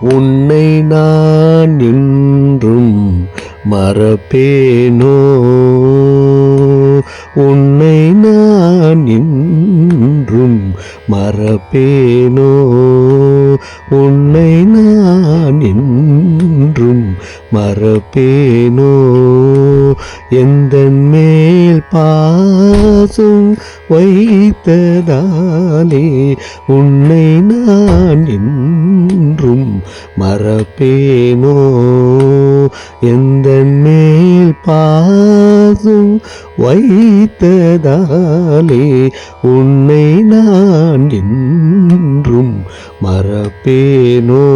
உன்னை நான் என்றும் மறப்பேனோ? உன்னை நான் என்றும் மறப்பேனோ? உன்னை நான் என்றும் மறப்பேனோ? எந்த மேல் பாசும் வைத்ததாலே உன்னை நான் என்றும் மறப்பேனோ? எந்த மேல் பாசும் வைத்ததாலே உன்னை நான் என்றும் மறப்பேனோ?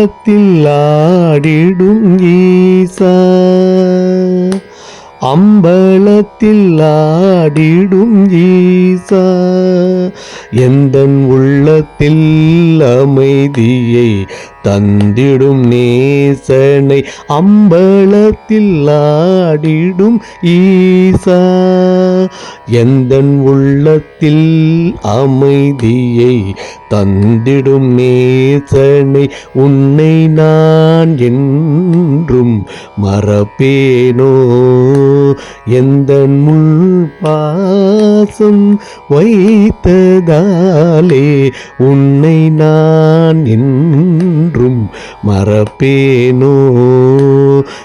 அம்பலத்தில் ஆடிடும் ஈசா. அம்பலத்தில் ஆடிடும் ஈசா. எந்தன் உள்ளத்தில் அமைதியை தந்திடும் நேசனை அம்பலத்தில் ஆடிடும் ஈசா. எந்தன் உள்ளத்தில் அமைதியை தந்திடும் நேசனை உன்னை நான் என்றும் மறப்பேனோ. எந்த முள் பாசம் வைத்ததாலே உன்னை நான் என்றும் மறப்பேனோ?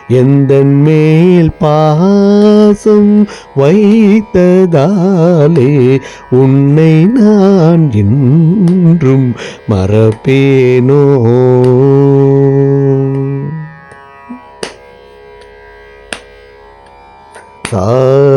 எந்த மேல் பாசம் வைத்ததாலே உன்னை நான் என்றும் மறப்பேனோ? Sợ